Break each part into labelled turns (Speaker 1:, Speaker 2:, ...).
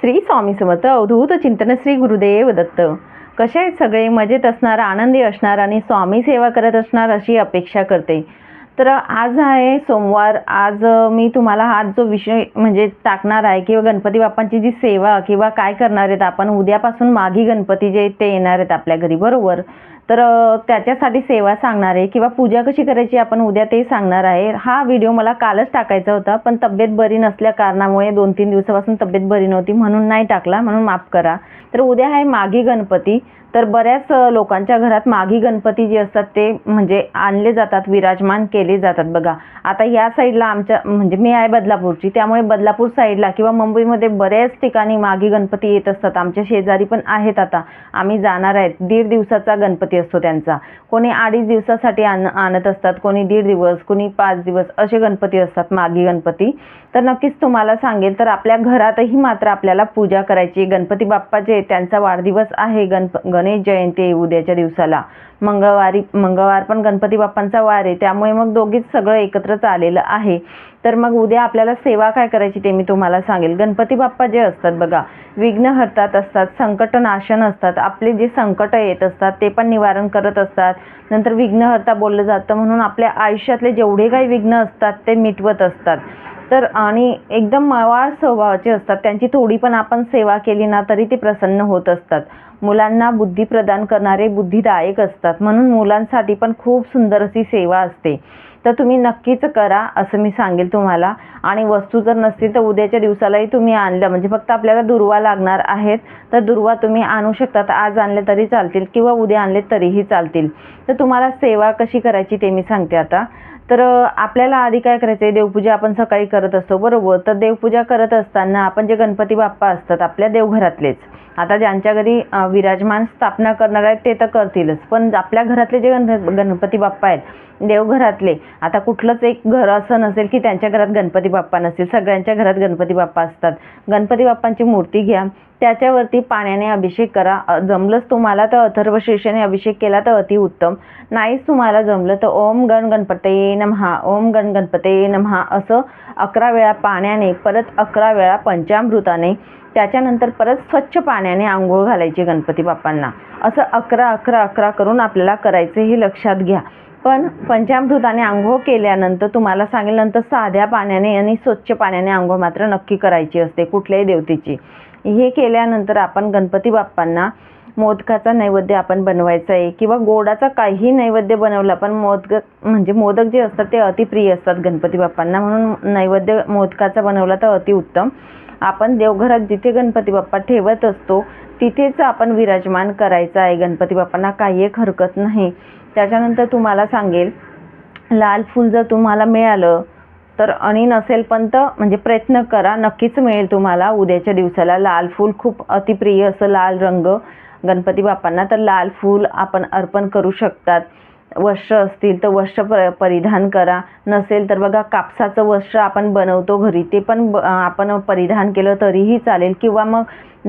Speaker 1: श्री स्वामी समर्थ अवधूत चिंतन श्री गुरुदेव दत्त. कसे आहेत सगळे? मजेत असणार आनंदी असणार आणि स्वामी सेवा करत असणार अशी अपेक्षा करते. तर आज आहे सोमवार. आज मी तुम्हाला हा जो विषय म्हणजे टाकणार आहे किंवा गणपती बाप्पांची जी सेवा किंवा काय करणार आहेत आपण उद्यापासून माघी गणपती जे आहेत ते येणार आहेत आपल्या घरी बरोबर? तर त्याच्यासाठी सेवा सांगणार आहे किंवा पूजा कशी करायची आपण उद्या ते सांगणार आहे. हा व्हिडिओ मला कालच टाकायचा होता पण तब्येत बरी नसल्या कारणामुळे दोन तीन दिवसापासून तब्येत बरी नव्हती म्हणून नाही टाकला म्हणून माफ करा. तर उद्या आहे माघी गणपती. तर बऱ्याच लोकांच्या घरात माघी गणपती जे असतात ते म्हणजे आणले जातात विराजमान केले जातात बघा. आता या साईडला आमच्या म्हणजे मी आहे बदलापूरची त्यामुळे बदलापूर साईडला किंवा मुंबईमध्ये बऱ्याच ठिकाणी माघी गणपती येत असतात. आमच्या शेजारी पण आहेत आता. आम्ही जाणार आहेत. दीड दिवसाचा गणपती असतो त्यांचा. कोणी अडीच दिवसासाठी आण आणत असतात कोणी दीड दिवस कोणी पाच दिवस असे गणपती असतात माघी गणपती. तर नक्कीच तुम्हाला सांगेल तर आपल्या घरातही मात्र आपल्याला पूजा करायची गणपती बाप्पा जे त्यांचा वाढदिवस आहे गणप गणेश जयंती आहे उद्याच्या दिवसाला. मंगळवारी मंगळवार पण गणपती बाप्पांचा वार आहे. त्यामुळे मग दोघीच सगळं एकत्रच आलेलं आहे. तर मग उद्या आपल्याला सेवा काय करायची ते मी तुम्हाला सांगेल. गणपती बाप्पा जे असतात बघा विघ्न हरतात असतात संकट नाशन असतात आपले जे संकट येत असतात ते पण निवारण करत असतात. नंतर विघ्नहर्ता बोललं जातं म्हणून आपल्या आयुष्यातले जेवढे काही विघ्न असतात ते मिटवत असतात. तर आणि एकदम मवाळ स्वभावाचे असतात. त्यांची थोडी पण आपण सेवा केली ना तरी ते प्रसन्न होत असतात. मुलांना बुद्धी प्रदान करणारे बुद्धिदायक असतात. म्हणून मुलांसाठी पण खूप सुंदर अशी सेवा असते. तर तुम्ही नक्कीच करा असं मी सांगेल तुम्हाला. आणि वस्तू जर नसतील तर उद्याच्या दिवसालाही तुम्ही आणलं म्हणजे फक्त आपल्याला दुर्वा लागणार आहेत तर दुर्वा तुम्ही आणू शकतात. आज आणले तरी चालतील किंवा उद्या आणले तरीही चालतील. तर तुम्हाला सेवा कशी करायची ते मी सांगते आता. तर आपल्याला आधी काय करायचं आहे? देवपूजा आपण सकाळी करत असतो बरोबर? तर देवपूजा करत असताना आपण जे गणपती बाप्पा असतात आपल्या देवघरातलेच. आता ज्यांच्या घरी विराजमान स्थापना करणार आहेत ते तर करतीलच. पण आपल्या घरातले जे गण गणपती बाप्पा आहेत देवघरातले आता कुठलंच एक घर असं नसेल की त्यांच्या घरात गणपती बाप्पा नसेल. सगळ्यांच्या घरात गणपती बाप्पा असतात. गणपती बाप्पांची मूर्ती घ्या. त्याच्यावरती पाण्याने अभिषेक करा. जमलंच तुम्हाला तर अथर्व शीर्षाने अभिषेक केला तर अतिउत्तम नाहीच तुम्हाला जमलं तर ओम गण गणपते नमहा ओम गण गणपते नमहा असं अकरा वेळा पाण्याने परत अकरा वेळा पंचामृताने त्याच्यानंतर परत स्वच्छ पाण्याने आंघोळ घालायची गणपती बाप्पांना. असं अकरा अकरा अकरा करून आपल्याला करायचं हे लक्षात घ्या. पण पंचामृताने आंघोळ केल्यानंतर तुम्हाला सांगेल नंतर साध्या पाण्याने आणि स्वच्छ पाण्याने आंघोळ मात्र नक्की करायची असते कुठल्याही देवतेची. हे केल्यानंतर आपण गणपती बाप्पांना मोदकाचा नैवेद्य आपण बनवायचा आहे किंवा गोडाचा काही नैवेद्य बनवला पण मोदक म्हणजे मोदक जे असतात ते अतिप्रिय असतात गणपती बाप्पांना. म्हणून नैवेद्य मोदकाचा बनवला तर अतिउत्तम. आपण देवघरात जिथे गणपती बाप्पा ठेवत असतो तिथेच आपण विराजमान करायचं आहे. गणपती बाप्पांना काही एक हरकत नाही. त्याच्यानंतर तुम्हाला सांगेल लाल फूल जर तुम्हाला मिळालं तर आणि नसेल पण तर म्हणजे प्रयत्न करा नक्कीच मिळेल तुम्हाला. उद्याच्या दिवसाला लाल फूल खूप अतिप्रिय असं लाल रंग गणपती बाप्पांना तर लाल फूल आपण अर्पण करू शकतात. वस्त्र असतील तर वस्त्र प परिधान करा. नसेल तर बघा कापसाचं वस्त्र आपण बनवतो घरी ते पण ब आपण परिधान केलं तरीही चालेल किंवा मग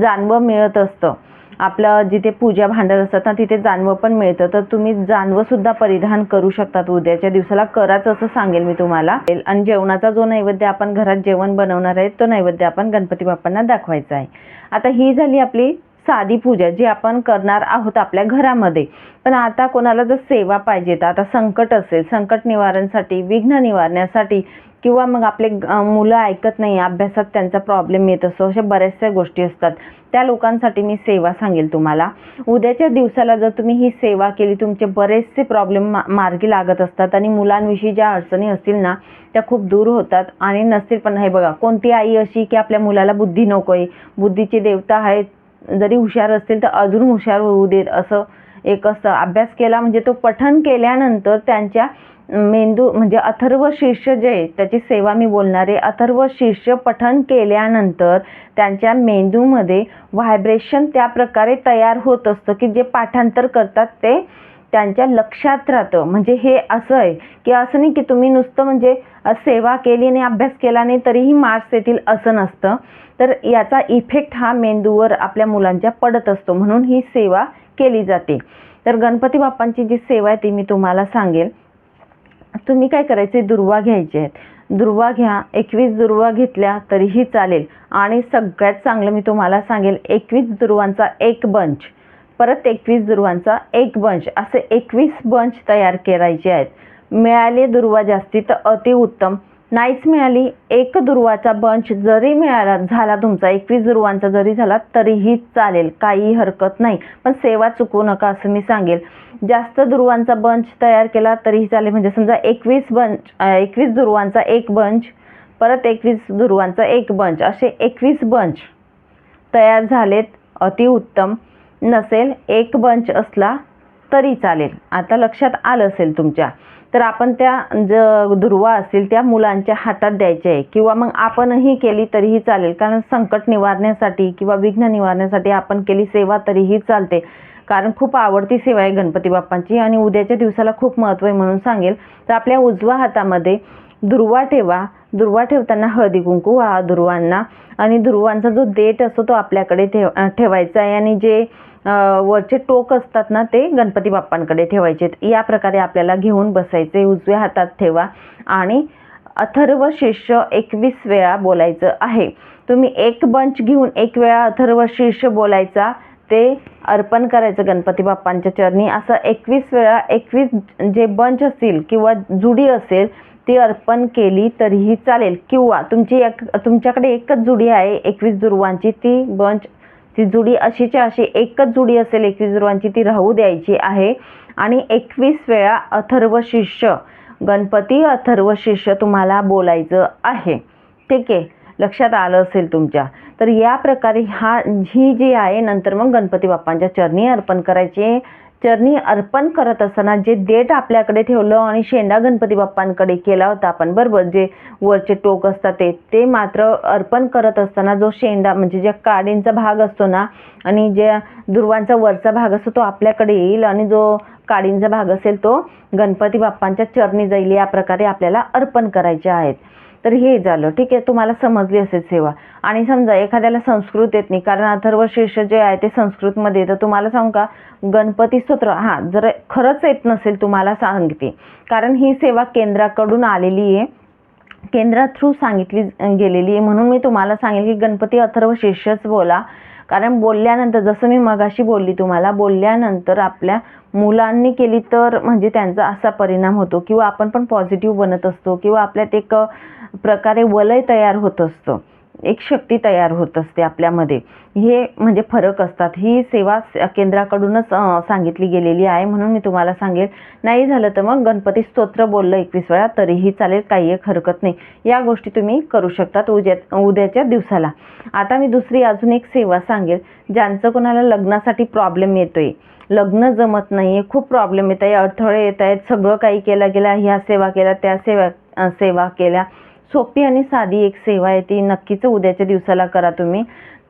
Speaker 1: जानवं मिळत असतं. आपलं जिथे पूजा भांडत असतात ना तिथे जानवं पण मिळतं. तर तुम्ही जानवं सुद्धा परिधान करू शकतात. उद्याच्या दिवसाला कराच असं सांगेल मी तुम्हाला. आणि जेवणाचा जो नैवेद्य आपण घरात जेवण बनवणार आहे तो नैवेद्य आपण गणपती बाप्पांना दाखवायचा आहे. आता ही झाली आपली साधी पूजा जी आपण करणार आहोत आपल्या घरामध्ये. पण आता कोणाला जर सेवा पाहिजे तर आता संकट असेल संकट निवारणसाठी विघ्न निवारण्यासाठी किंवा मग आपले मुलं ऐकत नाही अभ्यासात त्यांचा प्रॉब्लेम येत असतो अशा बऱ्याचशा गोष्टी असतात. त्या लोकांसाठी मी सेवा सांगेल तुम्हाला. उद्याच्या दिवसाला जर तुम्ही ही सेवा केली तुमचे बरेचसे प्रॉब्लेम मा मार्गी लागत असतात आणि मुलांविषयी ज्या अडचणी असतील ना त्या खूप दूर होतात आणि नसतील. पण हे बघा कोणती आई अशी की आपल्या मुलाला बुद्धी नको आहे बुद्धीची देवता आहेत जरी हुशार असतील तर अजून हुशार होऊ देत असं एक असं अभ्यास केला. म्हणजे तो पठण केल्यानंतर त्यांच्या मेंदू म्हणजे अथर्व शीर्ष जे आहे त्याची सेवा मी बोलणारे अथर्व शीर्ष पठण केल्यानंतर त्यांच्या मेंदूमध्ये व्हायब्रेशन त्या प्रकारे तयार होत असतं की जे पाठांतर करतात ते त्यांच्या लक्षात राहतं. म्हणजे हे असं आहे की असं नाही की तुम्ही नुसतं म्हणजे सेवा केली आणि अभ्यास केला नाही तरीही मार्क्स येतील असं नसतं. तर याचा इफेक्ट हा मेंदूवर आपल्या मुलांच्या पडत असतो. म्हणून ही सेवा केली जाते. तर गणपती बाप्पांची जी सेवा आहे ती मी तुम्हाला सांगेल. तुम्ही काय करायचे? दुर्वा घ्यायचे आहेत. दुर्वा घ्या. एकवीस दुर्वा घेतल्या तरीही चालेल. आणि सगळ्यात चांगलं मी तुम्हाला सांगेल एकवीस दुर्वांचा एक बंच. परत एकवीस दुर्वांचा एक बंच असे एकवीस बंच तयार करायचे आहेत. मिळाले दुर्वा जास्ती तर अतिउत्तम नाहीच मिळाली एक दुर्वाचा बंच जरी मिळाला झाला तुमचा एकवीस दुर्वांचा जरी झाला तरीही चालेल काही हरकत नाही. पण सेवा चुकवू नका असं मी सांगेल. जास्त दुर्वांचा बंच तयार केला तरीही चालेल. म्हणजे समजा एकवीस बंच एकवीस दुर्वांचा एक बंच परत एकवीस दुर्वांचा एक बंच असे एकवीस बंच तयार झालेत अतिउत्तम नसेल एक बंच असला तरी चालेल. आता लक्षात आलं असेल तुमच्या. तर आपण त्या ज दुर्वा असतील त्या मुलांच्या हातात द्यायच्या आहे. किंवा मग आपणही केली तरीही चालेल. कारण संकट निवारण्यासाठी किंवा विघ्न निवारण्यासाठी आपण केली सेवा तरीही चालते. कारण खूप आवडती सेवा आहे गणपती बाप्पांची. आणि उद्याच्या दिवसाला खूप महत्त्व आहे म्हणून सांगेल. तर आपल्या उजव्या हातामध्ये दुर्वा ठेवा. दुर्वा ठेवताना हळदी कुंकू व्हा दुर्वांना. आणि दुर्वांचा जो देठ असतो तो आपल्याकडे ठेव ठेवायचा आहे. आणि जे वरचे टोक असतात ना ते गणपती बाप्पांकडे ठेवायचे या प्रकारे आपल्याला घेऊन बसायचे. उजव्या हातात ठेवा. आणि अथर्व शीर्ष एकवीस वेळा बोलायचं आहे. तुम्ही एक बंच घेऊन एक वेळा अथर्व शीर्ष बोलायचा. ते अर्पण करायचं गणपती बाप्पांच्या चरणी. असं एकवीस वेळा एकवीस जे बंच असतील किंवा जुडी असेल ती अर्पण केली तरीही चालेल. किंवा तुमची एक तुमच्याकडे एकच जुडी आहे एकवीस दुर्वांची ती बंच ती जुडी अशीच्या अशी एकच जुडी असेल एकवीस दुर्वांची ती राहू द्यायची आहे. आणि एकवीस वेळा अथर्व शिष्य गणपती अथर्व शिष्य तुम्हाला बोलायचं आहे. ठीक आहे? लक्षात आलं असेल तुमच्या? तर या प्रकारे हा ही जी आहे नंतर मग गणपती बाप्पांच्या चरणी अर्पण करायचे. चरणी अर्पण करत असताना जे देठ आपल्याकडे ठेवलं आणि शेंडा गणपती बाप्पांकडे केला होता आपण बरोबर? जे वरचे टोक असतात ते ते मात्र अर्पण करत असताना जो शेंडा म्हणजे ज्या काडींचा भाग असतो ना आणि ज्या दुर्वांचा वरचा भाग असतो तो आपल्याकडे येईल आणि जो काडींचा भाग असेल तो गणपती बाप्पांच्या चरणी जाईल या प्रकारे आपल्याला अर्पण करायचे आहेत. तर हे झालं. ठीक आहे तुम्हाला समजली असेल सेवा. आणि समजा एखाद्याला संस्कृत येत नाही कारण अथर्व शीर्ष जे आहे ते संस्कृतमध्ये येतं तुम्हाला सांगू का गणपती स्तोत्र हां जर खरंच येत नसेल तुम्हाला सांगते. कारण ही सेवा केंद्राकडून आलेली आहे. केंद्रा थ्रू सांगितली गेलेली आहे. म्हणून मी तुम्हाला सांगेल की गणपती अथर्व शीर्षच बोला. कारण बोलल्यानंतर जसं मी मगाशी बोलली तुम्हाला बोलल्यानंतर आपल्या मुलांनी केली तर म्हणजे त्यांचा असा परिणाम होतो किंवा आपण पण पॉझिटिव्ह बनत असतो किंवा आपल्यात एक प्रकारे वलय तयार होत असतं. एक शक्ती तयार होत असते आपल्यामध्ये. हे म्हणजे फरक असतात. ही सेवा स- केंद्राकडूनच सांगितली गेलेली आहे म्हणून मी तुम्हाला सांगेल. नाही झालं तर मग गणपती स्तोत्र बोललं एकवीस वेळा तरीही चालेल काही एक हरकत नाही. या गोष्टी तुम्ही करू शकतात उद्या उद्याच्या दिवसाला. आता मी दुसरी अजून एक सेवा सांगेल ज्यांचं कोणाला लग्नासाठी प्रॉब्लेम येतो आहे लग्न जमत नाही आहे खूप प्रॉब्लेम येत आहे अडथळे येत आहेत सगळं काही केलं गेलं ह्या सेवा केल्या त्या सेवा सेवा केल्या. सोपी आणि साधी एक सेवा आहे ती नक्कीच उद्याच्या दिवसाला करा तुम्ही.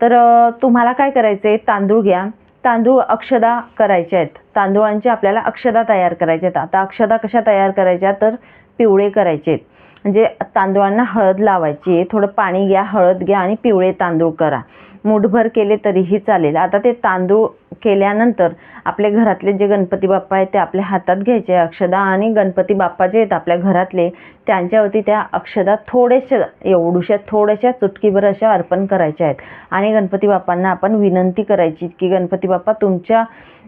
Speaker 1: तर तुम्हाला काय करायचं आहे तांदूळ घ्या. तांदूळ अक्षदा करायच्या आहेत. तांदूळांची आपल्याला अक्षदा तयार करायच्या आहेत. आता अक्षदा कशा तयार करायच्या? तर पिवळे करायचे आहेत. म्हणजे तांदूळांना हळद लावायची आहे. थोडं पाणी घ्या हळद घ्या आणि पिवळे तांदूळ करा. मुठभर केले तरीही चालेल. आता ते तांदूळ केल्यानंतर आपल्या घरातले जे गणपती बाप्पा आहेत ते आपल्या हातात घ्यायचे अक्षदा आणि गणपती बाप्पा जे आहेत आपल्या घरातले त्यांच्यावरती त्या अक्षदा थोड्याशा एवढूशा थोड्याशा चुटकीभर अशा अर्पण करायच्या आहेत. आणि गणपती बाप्पांना आपण विनंती करायची की गणपती बाप्पा तुमच्या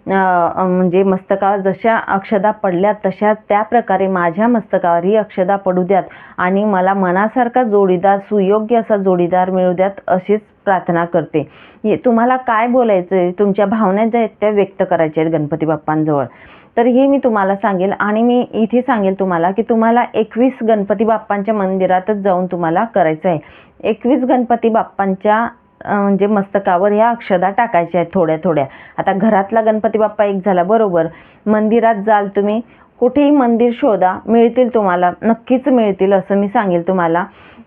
Speaker 1: म्हणजे मस्तकावर जशा अक्षदा पडल्या तशा त्या प्रकारे माझ्या मस्तकावर ही अक्षदा पडू द्यात. आणि मला मनासारखा जोडीदार सुयोग्य असा जोडीदार मिळू द्यात अशीच प्रार्थना करते. हे तुम्हाला काय बोलायचं आहे तुमच्या भावना ज्या आहेत त्या व्यक्त करायच्या आहेत गणपती बाप्पांजवळ. तर हे मी तुम्हाला सांगेल आणि मी इथे सांगेल तुम्हाला की तुम्हाला एकवीस गणपती बाप्पांच्या मंदिरातच जाऊन तुम्हाला करायचं आहे एकवीस गणपती बाप्पांच्या म्हणजे मस्तकावर ह्या अक्षदा टाकायच्या आहेत थोड्या थोड्या. आता घरातला गणपती बाप्पा एक झाला बरोबर. मंदिरात जाल तुम्ही. कुठेही मंदिर शोधा मिळतील तुम्हाला नक्कीच मिळतील असं मी सांगेल तुम्हाला.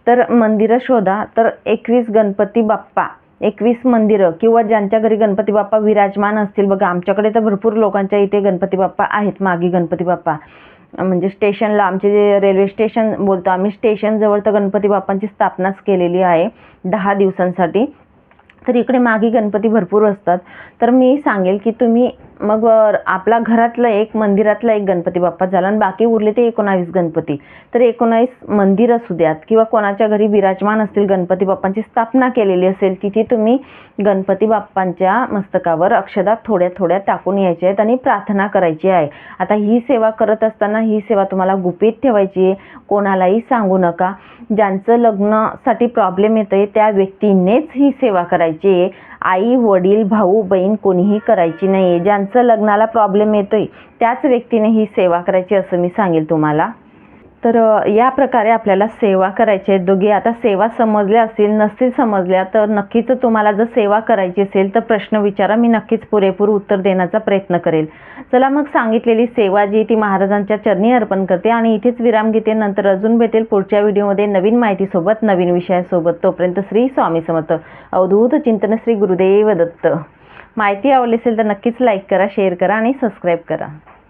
Speaker 1: तर मंदिरं शोधा. तर एकवीस गणपती बाप्पा एकवीस मंदिरं किंवा ज्यांच्या घरी गणपती बाप्पा विराजमान असतील. बघा आमच्याकडे तर भरपूर लोकांच्या इथे गणपती बाप्पा आहेत मागे गणपती बाप्पा. म्हणजे स्टेशनला आमचे जे रेल्वे स्टेशन बोलतो आम्ही स्टेशनजवळ तर गणपती बाप्पांची स्थापनाच केलेली आहे दहा दिवसांसाठी. तर इकडे मागे गणपती भरपूर असतात. तर मी सांगेल की तुम्ही मग आपला घरातलं एक मंदिरातला एक गणपती बाप्पा झाला आणि बाकी उरले ते एकोणावीस गणपती. तर एकोणावीस मंदिर असू द्यात किंवा कोणाच्या घरी विराजमान असतील गणपती बाप्पांची स्थापना केलेली असेल तिथे तुम्ही गणपती बाप्पांच्या मस्तकावर अक्षदा थोड्या थोड्या टाकून यायच्या आहेत आणि प्रार्थना करायची आहे. आता ही सेवा करत असताना ही सेवा तुम्हाला गुपित ठेवायची आहे. कोणालाही सांगू नका. ज्यांचं लग्नासाठी प्रॉब्लेम येतं आहे त्या व्यक्तीनेच ही सेवा करायची आहे. आई वडील भाऊ बहीण कोणीही करायची नाही आहे ज्यांचं लग्नाला प्रॉब्लेम येतो आहे त्याच व्यक्तीने ही सेवा करायची असं मी सांगेल तुम्हाला. तर या प्रकारे आपल्याला सेवा करायची आहे. दोघे आता सेवा समजल्या असतील नसतील समजल्या तर नक्कीच तुम्हाला जर सेवा करायची असेल तर प्रश्न विचारा. मी नक्कीच पुरेपूर उत्तर देण्याचा प्रयत्न करेल. चला मग सांगितलेली सेवा जी ती महाराजांच्या चरणी अर्पण करते आणि इथेच विराम घेते. नंतर अजून भेटेल पुढच्या व्हिडिओमध्ये नवीन माहितीसोबत नवीन विषयासोबत. तोपर्यंत श्री स्वामी समर्थ. अवधूत चिंतन श्री गुरुदेव दत्त. माहिती आवडली असेल तर नक्कीच लाईक करा शेअर करा आणि सबस्क्राईब करा.